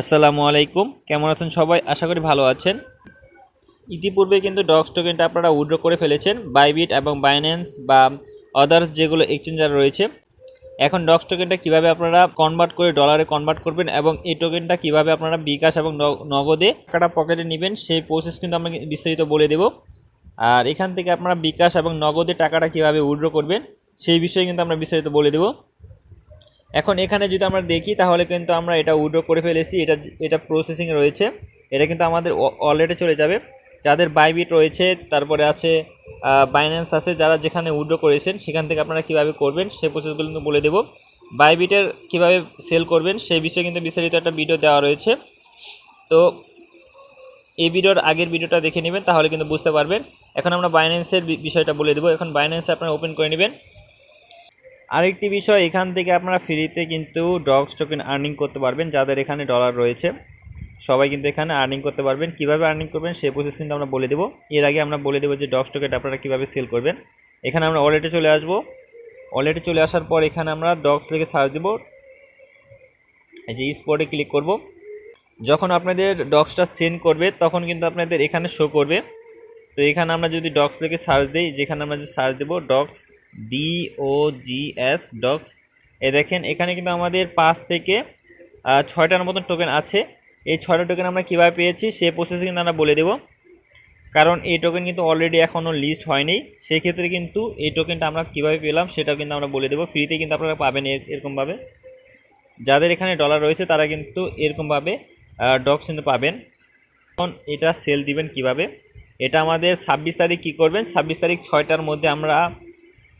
আসসালামু আলাইকুম। কেমন আছেন সবাই? আশা করি ভালো আছেন। ইতিপূর্বে কিন্তু ডক্স টোকেনটা আপনারা উইড্রো করে ফেলেছেন। বাইবিট এবং বাইন্যান্স বা আদার্স যেগুলো এক্সচেঞ্জার রয়েছে। এখন ডক্স টোকেনটা কীভাবে আপনারা কনভার্ট করে ডলারে কনভার্ট করবেন এবং এই টোকেনটা কীভাবে আপনারা বিকাশ এবং নগদে টাকাটা পকেটে নেবেন, সেই প্রসেস কিন্তু আমরা বিস্তারিত বলে দেব। আর এখান থেকে আপনারা বিকাশ এবং নগদে টাকাটা কীভাবে উইড্রো করবেন, সেই বিষয়ে কিন্তু আমরা বিস্তারিত বলে দেবো। এখন এখানে যদি আমরা দেখি, তাহলে কিন্তু আমরা এটা উইড্রো করে ফেলেছি। এটা এটা প্রসেসিং রয়েছে। এটা কিন্তু আমাদের অলরেডি চলে যাবে। যাদের বাইবিট রয়েছে, তারপরে আছে বাইন্যান্স আছে, যারা যেখানে উইড্রো করেছেন, সেখান থেকে আপনারা কীভাবে করবেন সেই প্রসেসগুলো কিন্তু বলে দেবো। বাইবিটের কীভাবে সেল করবেন সেই বিষয়ে কিন্তু বিস্তারিত একটা ভিডিও দেওয়া রয়েছে। তো, এই ভিডিওর আগের ভিডিওটা দেখে নেবেন, তাহলে কিন্তু বুঝতে পারবেন। এখন আমরা বাইন্যান্সের বিষয়টা বলে দেবো। এখন বাইন্যান্সে আপনারা ওপেন করে নেবেন। আরেকটি বিষয়, এখান থেকে আপনারা ফ্রিতে কিন্তু ডগস টোকেন আর্নিং করতে পারবেন, যাদের এখানে ডলার রয়েছে। সবাই কিন্তু এখানে আর্নিং করতে পারবেন। কীভাবে আর্নিং করবেন সেই প্রসেস কিন্তু আমরা বলে দেবো। এর আগে আমরা বলে দেবো যে ডগস টোকেন আপনারা কীভাবে সেল করবেন। এখানে আমরা ওয়ালেটে চলে আসব। ওয়ালেটে চলে আসার পর এখানে আমরা ডগস লিখে সার্চ দেবো। এই যে স্পটে ক্লিক করব। যখন আপনাদের ডগসটা সেন্ড করবে, তখন কিন্তু আপনাদের এখানে শো করবে। তো এখানে আমরা যদি ডক্স লিখে সার্চ দিই, যেখানে আমরা যদি সার্চ দেবো dogs D O G S dogs এ দেখেন, এখানে কিন্তু আমাদের পাঁচ থেকে ছয়টার মতন টোকেন আছে। এই ছয়টা টোকেন আমরা কীভাবে পেয়েছি, সে প্রসেস কিন্তু আমরা বলে দেবো। কারণ এই টোকেন কিন্তু অলরেডি এখনও লিস্ট হয়নি। সেক্ষেত্রে কিন্তু এই টোকেনটা আমরা কীভাবে পেলাম, সেটাও কিন্তু আমরা বলে দেবো। ফ্রিতে কিন্তু আপনারা পাবেন এর- এরকমভাবে। যাদের এখানে ডলার রয়েছে, তারা কিন্তু এরকমভাবে ডক্স কিন্তু পাবেন। এখন এটা সেল দিবেন কীভাবে? এটা আমাদের ছাব্বিশ তারিখ কী করবেন? ছাব্বিশ তারিখ ছয়টার মধ্যে আমরা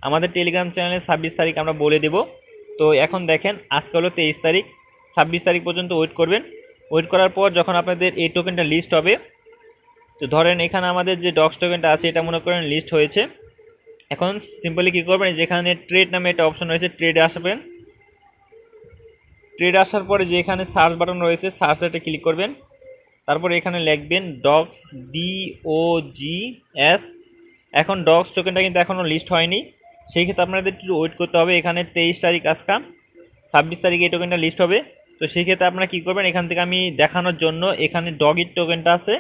আমাদের টেলিগ্রাম চ্যানেলে ছাব্বিশ তারিখ আমরা বলে দেব। তো এখন দেখেন, আজকে হলো তেইশ তারিখ। ছাব্বিশ তারিখ পর্যন্ত ওয়েট করবেন। ওয়েট করার পর যখন আপনাদের এই টোকেনটা লিস্ট হবে, তো ধরেন এখানে আমাদের যে ডক্স টোকেনটা আছে, এটা মনে করেন লিস্ট হয়েছে। এখন সিম্পলি কী করবেন যেখানে ট্রেড নামে একটা অপশন রয়েছে ট্রেডে আসবেন। ট্রেড আসার পরে যে এখানে সার্চ বাটন রয়েছে সার্চেটা ক্লিক করবেন। তারপর এখানে লিখবেন dogs D O G S এখন ডগস টোকেনটা কিন্তু এখনও লিস্ট হয়নি। সেই ক্ষেত্রে আপনাদের একটু ওয়েট করতে হবে। এখানে তেইশ তারিখ আজকা, ছাব্বিশ তারিখে এই টোকেনটা লিস্ট হবে। তো সেই ক্ষেত্রে আপনারা কী করবেন, এখান থেকে আমি দেখানোর জন্য এখানে ডগির টোকেনটা আছে।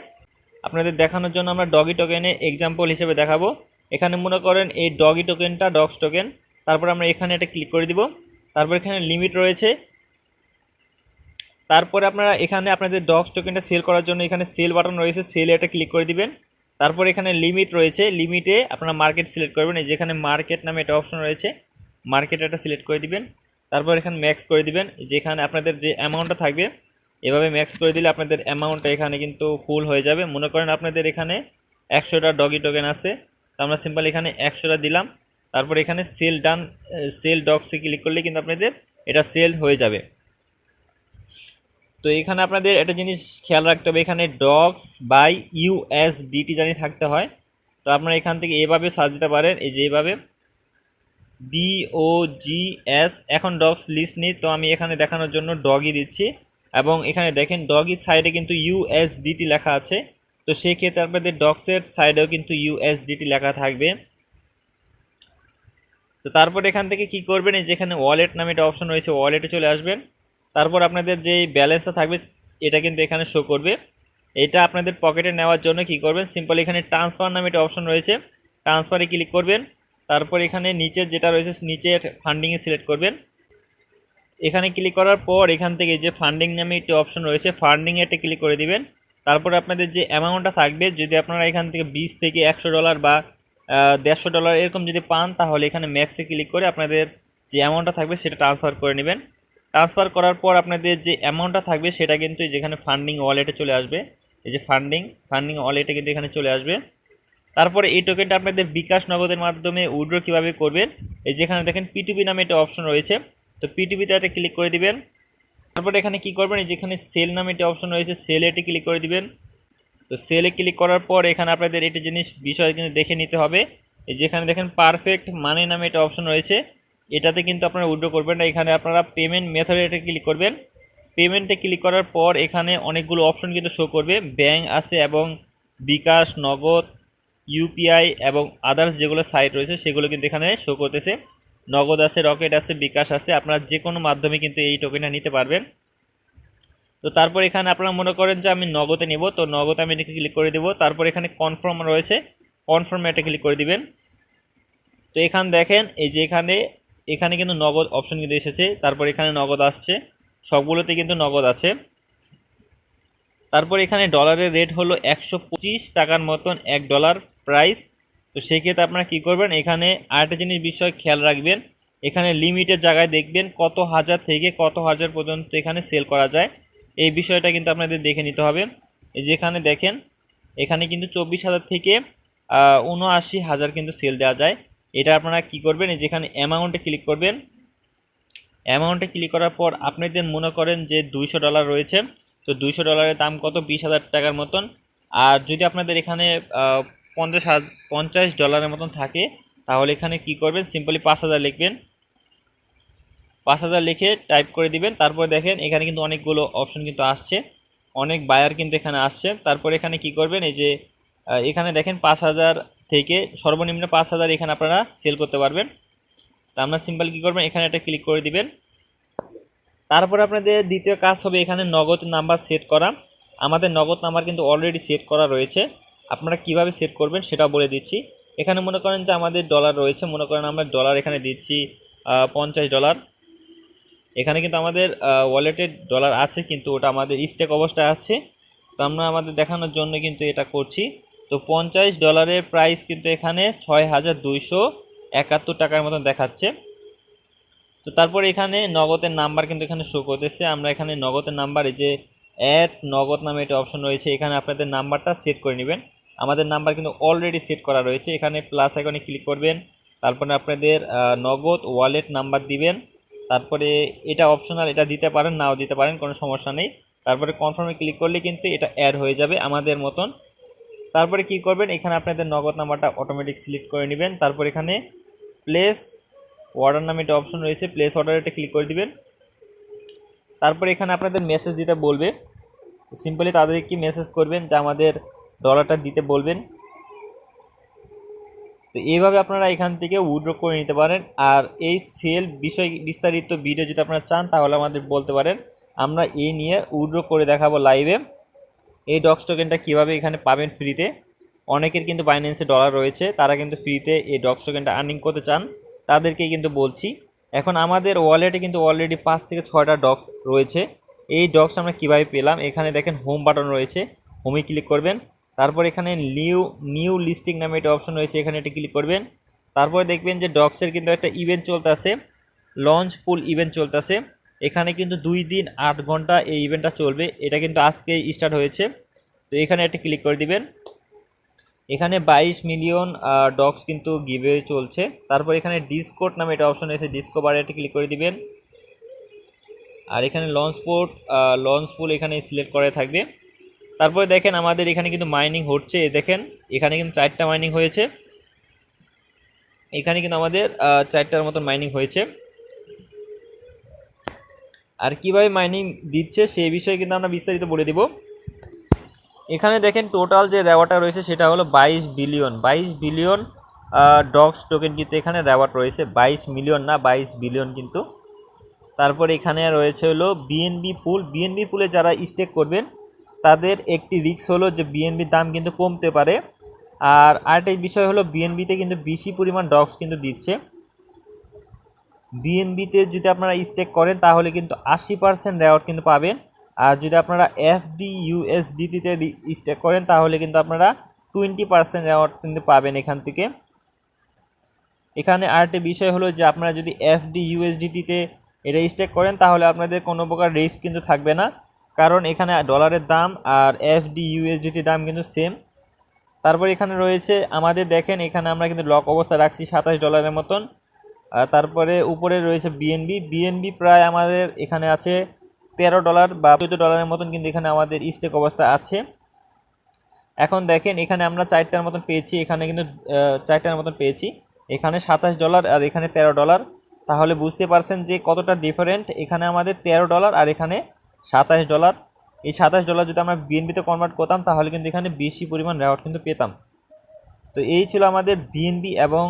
আপনাদের দেখানোর জন্য আমরা ডগি টোকেনে এক্সাম্পল হিসেবে দেখাবো। এখানে মনে করেন এই ডগি টোকেনটা ডগস টোকেন তারপর আমরা এখানে এটা ক্লিক করে দিব। তারপর এখানে লিমিট রয়েছে। তারপরে আপনারা এখানে আপনাদের ডক্স টোকেনটা সেল করার জন্য এখানে সেল বাটন রয়েছে। সেলে এটা ক্লিক করে দিবেন। তারপর এখানে লিমিট রয়েছে। লিমিটে আপনারা মার্কেট সিলেক্ট করবেন। এই যেখানে মার্কেট নামে একটা অপশন রয়েছে। মার্কেট এটা সিলেক্ট করে দিবেন। তারপর এখানে ম্যাক্স করে দিবেন। যেখানে আপনাদের যে অ্যামাউন্টটা থাকবে, এভাবে ম্যাক্স করে দিলে আপনাদের অ্যামাউন্টটা এখানে কিন্তু ফুল হয়ে যাবে। মনে করেন আপনাদের এখানে একশোটা ডগি টোকেন আছে। তো আমরা সিম্পল এখানে একশোটা দিলাম। তারপর এখানে সেল ডান সেল ডগসে ক্লিক করলে কিন্তু আপনাদের এটা সেল হয়ে যাবে। তো এখানে আপনাদের একটা জিনিস খেয়াল রাখতে হবে, এখানে ডগস বাই ইউএসডিটি জানি থাকতে হয়। তো আপনারা এখান থেকে এভাবে সার্চ দিতে পারেন, এই যে এভাবে। ডি ও জি এস এখন ডগস লিস্ট নেই, তো আমি এখানে দেখানোর জন্য ডগই দিচ্ছি। এবং এখানে দেখেন ডগির সাইডে কিন্তু ইউএসডিটি লেখা আছে। তো সেই ক্ষেত্রে আপনাদের ডগসের সাইডেও কিন্তু ইউএসডিটি লেখা থাকবে। তো তারপর এখান থেকে কি করবেন, এই যেখানে ওয়ালেট নামে একটা অপশন রয়েছে ওয়ালেটে চলে আসবেন। তারপর আপনাদের যে ব্যালেন্সটা থাকবে, এটা কিন্তু এখানে শো করবে। এটা আপনাদের পকেটে নেওয়ার জন্য কি করবেন? সিম্পল এখানে ট্রান্সফার নামে একটা অপশন রয়েছে। ট্রান্সফারে ক্লিক করবেন। তারপর এখানে নিচে যেটা রয়েছে, নিচে ফান্ডিংয়ে সিলেক্ট করবেন। এখানে ক্লিক করার পর এখান থেকে যে ফান্ডিং নামে একটি অপশন রয়েছে ফান্ডিংয়ে একটা ক্লিক করে দিবেন। তারপর আপনাদের যে অ্যামাউন্টটা থাকবে, যদি আপনারা এখান থেকে বিশ থেকে একশো ডলার বা দেড়শো ডলার এরকম যদি পান, তাহলে এখানে ম্যাক্সে ক্লিক করে আপনাদের যে অ্যামাউন্টটা থাকবে, সেটা ট্রান্সফার করে নেবেন। ট্রান্সফার করার পর আপনাদের যে অ্যামাউন্টটা থাকবে, সেটা কিন্তু যেখানে ফান্ডিং ওয়ালেটে চলে আসবে। এই যে ফান্ডিং ফান্ডিং ওয়ালেটে কিন্তু এখানে চলে আসবে। তারপরে এই টোকেনটা আপনাদের বিকাশ নগদের মাধ্যমে উইড্রো কীভাবে করবেন, এই যেখানে দেখেন পিটিপি নামে একটা অপশন রয়েছে। তো পিটিপিতে একটা ক্লিক করে দিবেন। তারপরে এখানে কি করবেন, এই যেখানে সেল নামে একটা অপশন রয়েছে সেলে এটি ক্লিক করে দিবেন। তো সেলে ক্লিক করার পর এখানে আপনাদের এটা জিনিস, বিষয় কিন্তু দেখে নিতে হবে। এই যেখানে দেখেন পারফেক্ট মানি নামে একটা অপশন রয়েছে। এটাতে কিন্তু আপনারা উইড্রো করবেন না। এখানে আপনারা পেমেন্ট মেথডে এটা ক্লিক করবেন। পেমেন্টে ক্লিক করার পর এখানে অনেকগুলো অপশন কিন্তু শো করবে। ব্যাংক আছে এবং বিকাশ, নগদ ইউপিআই এবং আদার্স যেগুলো সাইট রয়েছে, সেগুলো কিন্তু এখানে শো করতেছে। নগদ আছে রকেট আছে, বিকাশ আছে, আপনারা যে কোনো মাধ্যমে কিন্তু এই টোকেনটা নিতে পারবেন। তো তারপর এখানে আপনারা মনে করেন যে আমি নগদে নেব, তো নগদে আমি এটাকে ক্লিক করে দেবো। তারপর এখানে কনফার্ম রয়েছে কনফার্মে এটা ক্লিক করে দিবেন। তো এখানে দেখেন, এই যে এখানে এখানে কিন্তু নগদ অপশন কিন্তু এসেছে, তারপর এখানে নগদ আসছে, সবগুলোতে কিন্তু নগদ আছে। তারপর এখানে ডলারের রেট হলো একশো পঁচিশ টাকার মতন এক ডলার প্রাইস তো সেক্ষেত্রে আপনারা কী করবেন, এখানে আরেকটা জিনিস বিষয় খেয়াল রাখবেন, এখানে লিমিটের জায়গায় দেখবেন কত হাজার থেকে কত হাজার পর্যন্ত এখানে সেল করা যায়। এই বিষয়টা কিন্তু আপনাদের দেখে নিতে হবে। যেখানে দেখেন, এখানে কিন্তু চব্বিশ হাজার থেকে উনআশি হাজার কিন্তু সেল দেওয়া যায়। এটা আপনারা কি করবেন, এই যেখানে অ্যামাউন্টে ক্লিক করবেন অ্যামাউন্টে ক্লিক করার পর আপনি আপনাদের মনে করেন যে দুইশো ডলার রয়েছে, তো দুইশো ডলারের দাম কত? বিশ হাজার টাকার মতন। আর যদি আপনাদের এখানে পঞ্চাশ পঞ্চাশ ডলারের মতন থাকে, তাহলে এখানে কি করবেন? সিম্পলি পাঁচ হাজার লিখবেন। পাঁচ হাজার লিখে টাইপ করে দিবেন। তারপর দেখেন, এখানে কিন্তু অনেকগুলো অপশন কিন্তু আসছে। অনেক বায়ার কিন্তু এখানে আসছে। তারপর এখানে কি করবেন? এই যে এখানে দেখেন পাঁচ হাজার থেকে সর্বনিম্ন পাঁচ হাজার এখানে আপনারা সেল করতে পারবেন। তা আমরা সিম্পল কী করবেন? এখানে একটা ক্লিক করে দিবেন। তারপর আপনাদের দ্বিতীয় কাজ হবে এখানে নগদ নাম্বার সেট করা। আমাদের নগদ নাম্বার কিন্তু অলরেডি সেট করা রয়েছে। আপনারা কীভাবে সেট করবেন সেটাও বলে দিচ্ছি। এখানে মনে করেন যে আমাদের ডলার রয়েছে। মনে করেন আমরা ডলার এখানে দিচ্ছি পঞ্চাশ ডলার এখানে কিন্তু আমাদের ওয়ালেটের ডলার আছে, কিন্তু ওটা আমাদের স্টেক অবস্থায় আছে। তো আমরা আমাদের দেখানোর জন্য কিন্তু এটা করছি। তো পঞ্চাশ ডলারের প্রাইস কিন্তু এখানে ছয় হাজার দুইশো একাত্তর টাকার মতন দেখাচ্ছে। তো তারপর এখানে নগদের নাম্বার কিন্তু এখানে শো করতেছে। আমরা এখানে নগদের নাম্বার এই যে অ্যাড নগদ নামে একটা অপশন রয়েছে। এখানে আপনাদের নাম্বারটা সেট করে নেবেন। আমাদের নাম্বার কিন্তু অলরেডি সেট করা রয়েছে। এখানে প্লাস আইকনে ক্লিক করবেন। তারপরে আপনাদের নগদ ওয়ালেট নাম্বার দিবেন। তারপরে এটা অপশনাল এটা দিতে পারেন, নাও দিতে পারেন, কোনো সমস্যা নেই। তারপরে কনফার্মে ক্লিক করলে কিন্তু এটা অ্যাড হয়ে যাবে আমাদের মতন। তারপরে কি করবেন? এখানে আপনাদের নগদ নাম্বারটা অটোমেটিক সিলেক্ট করে নেবেন। তারপর এখানে প্লেস অর্ডার নামে একটা অপশন রয়েছে। প্লেস অর্ডার এটা ক্লিক করে দিবেন। তারপর এখানে আপনাদের মেসেজ দিতে বলবে সিম্পলি তাদেরকে মেসেজ করবেন? যে আমাদের ডলারটা দিতে বলবেন। তো এইভাবে আপনারা এখান থেকে উইড্র করে নিতে পারেন। আর এই সেল বিষয় বিস্তারিত ভিডিও যদি আপনারা চান, তাহলে আমাদের বলতে পারেন। আমরা এই নিয়ে উইড্র করে দেখাবো লাইভে এই ডক্স টোকেনটা কীভাবে এখানে পাবেন ফ্রিতে অনেকের কিন্তু বাইন্যান্সে ডলার রয়েছে, তারা কিন্তু ফ্রিতে এই ডক্স টোকেনটা আর্নিং করতে চান। তাদেরকেই কিন্তু বলছি, এখন আমাদের ওয়ালেটে কিন্তু অলরেডি পাঁচ থেকে ছয়টা ডক্স রয়েছে। এই ডক্স আমরা কীভাবে পেলাম? এখানে দেখেন হোম বাটন রয়েছে হোমে ক্লিক করবেন। তারপর এখানে নিউ নিউ লিস্টিং নামে একটা অপশন রয়েছে, এখানে এটি ক্লিক করবেন। তারপরে দেখবেন যে ডক্সের কিন্তু একটা ইভেন্ট চলতেছে লঞ্চ পুল ইভেন্ট চলতেছে। এখানে কিন্তু দুই দিন আট ঘণ্টা এই ইভেন্টটা চলবে। এটা কিন্তু আজকেই স্টার্ট হয়েছে। তো এখানে একটা ক্লিক করে দিবেন। এখানে বাইশ মিলিয়ন ডগস কিন্তু গিভে চলছে। তারপর এখানে ডিসকোড নামে এটা অপশন এসে ডিসকো বারে একটা ক্লিক করে দিবেন। আর এখানে লঞ্চ পোর্ট লঞ্চ পুল এখানে সিলেক্ট করে থাকবে। তারপরে দেখেন আমাদের এখানে কিন্তু মাইনিং হচ্ছে। দেখেন, এখানে কিন্তু চারটা মাইনিং হয়েছে। এখানে কিন্তু আমাদের চারটার মতন মাইনিং হয়েছে। আর কীভাবে মাইনিং দিচ্ছে সেই বিষয়ে কিন্তু আমরা বিস্তারিত বলে দিব। এখানে দেখেন টোটাল যে রেওয়ার্ডটা রয়েছে সেটা হলো বাইশ বিলিয়ন বাইশ বিলিয়ন ডগস টোকেন কিন্তু এখানে রেওয়ার্ড রয়েছে। বাইশ মিলিয়ন না, বাইশ বিলিয়ন কিন্তু। তারপর এখানে রয়েছে হলো বিএনবি পুল বিএনবি পুলে যারা স্টেক করবেন, তাদের একটি রিস্ক হলো যে বিএনবির দাম কিন্তু কমতে পারে। আর আরেকটা বিষয় হলো বিএনবিতে কিন্তু বেশি পরিমাণ ডগস কিন্তু দিচ্ছে। বিএনবিতে যদি আপনারা স্টেক করেন, তাহলে কিন্তু আশি পার্সেন্ট রেওয়ার্ড কিন্তু পাবেন। আর যদি আপনারা এফডি ইউএসডিটিতে স্টেক করেন, তাহলে কিন্তু আপনারা টোয়েন্টি পার্সেন্ট রেওয়ার্ড কিন্তু পাবেন এখান থেকে। এখানে আরেকটি বিষয় হলো যে, আপনারা যদি এফডি ইউএসডিটিতে এটা স্টেক করেন, তাহলে আপনাদের কোনো প্রকার রিস্ক কিন্তু থাকবে না। কারণ এখানে ডলারের দাম আর এফডি ইউএসডিটির দাম কিন্তু সেম তারপর এখানে রয়েছে, আমাদের দেখেন, এখানে আমরা কিন্তু লক অবস্থা রাখছি সাতাশ ডলারের মতন। তারপরে উপরে রয়েছে বিএনবি বিএনবি প্রায় আমাদের এখানে আছে তেরো ডলার বা চোদ্দ ডলারের মতন কিন্তু এখানে আমাদের স্টেক অবস্থা আছে। এখন দেখেন, এখানে আমরা চারটার মতন পেয়েছি, এখানে কিন্তু চারটার মতন পেয়েছি। এখানে সাতাশ ডলার আর এখানে তেরো ডলার তাহলে বুঝতে পারছেন যে কতটা ডিফারেন্ট এখানে আমাদের তেরো ডলার আর এখানে সাতাশ ডলার এই সাতাশ ডলার যদি আমরা বিএনবিতে কনভার্ট করতাম, তাহলে কিন্তু এখানে বেশি পরিমাণ রেওয়ার্ড কিন্তু পেতাম। তো এই ছিল আমাদের বিএনবি এবং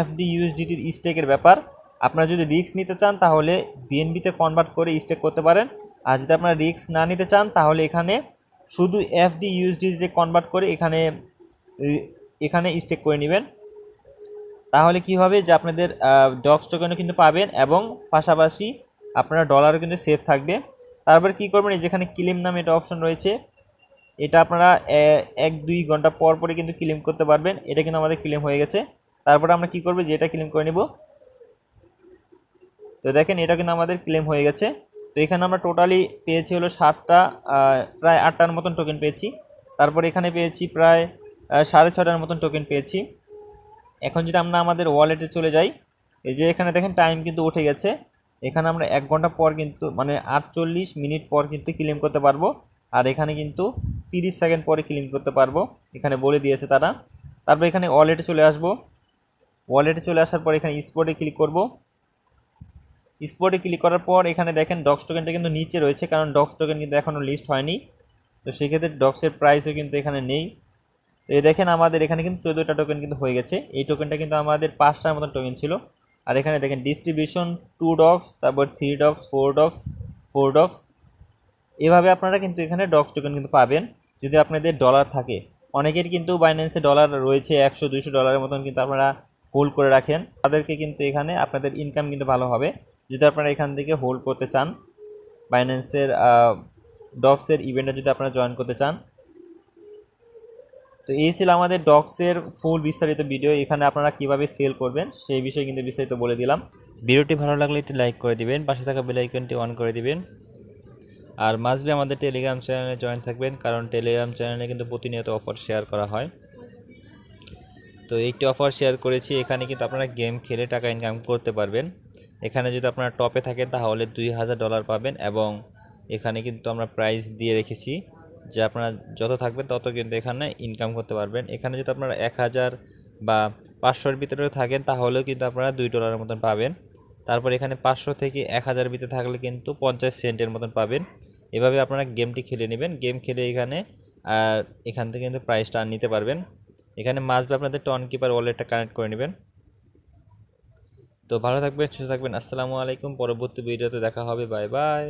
এফডি ইউএসডিটির স্টেকের ব্যাপার। আপনারা যদি রিস্ক নিতে চান, তাহলে বিএনবিতে কনভার্ট করে স্টেক করতে পারেন। আর যদি আপনারা রিস্ক না নিতে চান, তাহলে এখানে শুধু এফডি ইউএসডিতে কনভার্ট করে এখানে এখানে স্টেক করে নেবেন। তাহলে কি হবে যে আপনাদের ডক্স টোকেনও কিন্তু পাবেন এবং পাশাপাশি আপনারা ডলারও কিন্তু সেফ থাকবে। তারপর কি করবেন, এই যেখানে ক্লেম নামে একটা অপশন রয়েছে। এটা আপনারা এক, দুই ঘণ্টা পর পরে কিন্তু ক্লেম করতে পারবেন। এটা কিন্তু আমাদের ক্লেম হয়ে গেছে। তারপরে আমরা কি করব যে এটা ক্লেম করে নেব। তো দেখেন, এটা কিন্তু আমাদের ক্লেম হয়ে গেছে। তো এখানে আমরা টোটালি পেয়েছি হলো সাতটা প্রায় আটটার মতন টোকেন পেয়েছি। তারপর এখানে পেয়েছি প্রায় সাড়ে ছটার মতন টোকেন পেয়েছি। এখন যদি আমরা আমাদের ওয়ালেটে চলে যাই, এই যে এখানে দেখেন টাইম কিন্তু উঠে গেছে। এখানে আমরা এক ঘণ্টা পর কিন্তু মানে আটচল্লিশ মিনিট পর কিন্তু ক্লেম করতে পারব। আর এখানে কিন্তু তিরিশ সেকেন্ড পরে ক্লেম করতে পারব। এখানে বলে দিয়েছে তারা। তারপর এখানে ওয়ালেটে চলে আসব। ওয়ালেটে চলে আসার পর এখানে স্পটে ক্লিক করব। স্পটে ক্লিক করার পর এখানে দেখেন ডক্স টোকেনটা কিন্তু নিচে রয়েছে, কারণ ডক্স টোকেন কিন্তু এখনও লিস্ট হয়নি। তো সেক্ষেত্রে ডক্সের প্রাইসও কিন্তু এখানে নেই। তো এই দেখেন আমাদের এখানে কিন্তু চোদ্দোটা টোকেন কিন্তু হয়ে গেছে। এই টোকেনটা কিন্তু আমাদের পাঁচটার মতন টোকেন ছিল। আর এখানে দেখেন ডিস্ট্রিবিউশন টু ডগস তারপর three dogs four dogs four dogs এভাবে আপনারা কিন্তু এখানে ডগস টোকেন কিন্তু পাবেন। যদি আপনাদের ডলার থাকে, অনেকের কিন্তু বাইন্যান্সে ডলার রয়েছে একশো, দুইশো ডলারের মতন কিন্তু আপনারা হোল্ড করে রাখেন। তাদেরকে কিন্তু এখানে আপনাদের ইনকাম কিন্তু ভালো হবে। যদি আপনারা এখান থেকে হোল্ড করতে চান বাইন্যান্সের ডগসের ইভেন্টে যদি আপনারা জয়েন করতে চান, তো এই ছিল আমাদের ডক্সের ফুল বিস্তারিত ভিডিও এখানে আপনারা কীভাবে সেল করবেন, সেই বিষয়ে কিন্তু বিস্তারিত বলে দিলাম। ভিডিওটি ভালো লাগলে একটি লাইক করে দিবেন, পাশে থাকা বেল আইকনটি অন করে দিবেন। আর মাসবি আমাদের টেলিগ্রাম চ্যানেলে জয়েন থাকবেন, কারণ টেলিগ্রাম চ্যানেলে কিন্তু প্রতিনিয়ত অফার শেয়ার করা হয়। তো একটি অফার শেয়ার করেছি, এখানে কিন্তু আপনারা গেম খেলে টাকা ইনকাম করতে পারবেন। এখানে যদি আপনারা টপে থাকেন, তাহলে দুই হাজার ডলার পাবেন এবং এখানে কিন্তু আমরা প্রাইস দিয়ে রেখেছি। যে আপনারা যত থাকবেন, তত কিন্তু এখানে ইনকাম করতে পারবেন। এখানে যদি আপনারা এক হাজার বা পাঁচশোর ভিতরে থাকেন, তাহলেও কিন্তু আপনারা দুই ডলারের মতন পাবেন। তারপর এখানে পাঁচশো থেকে এক হাজার ভিতরে থাকলে কিন্তু পঞ্চাশ সেন্টের মতন পাবেন। এভাবে আপনারা গেমটি খেলে নেবেন। গেম খেলে এখানে, আর এখান থেকে কিন্তু প্রাইসটা আর নিতে পারবেন। এখানে মাসবে আপনাদের টন কিপার ওয়ালেটটা কানেক্ট করে নেবেন। তো ভালো থাকবেন, সুস্থ থাকবেন। আসসালামু আলাইকুম। পরবর্তী ভিডিওতে দেখা হবে। Bye bye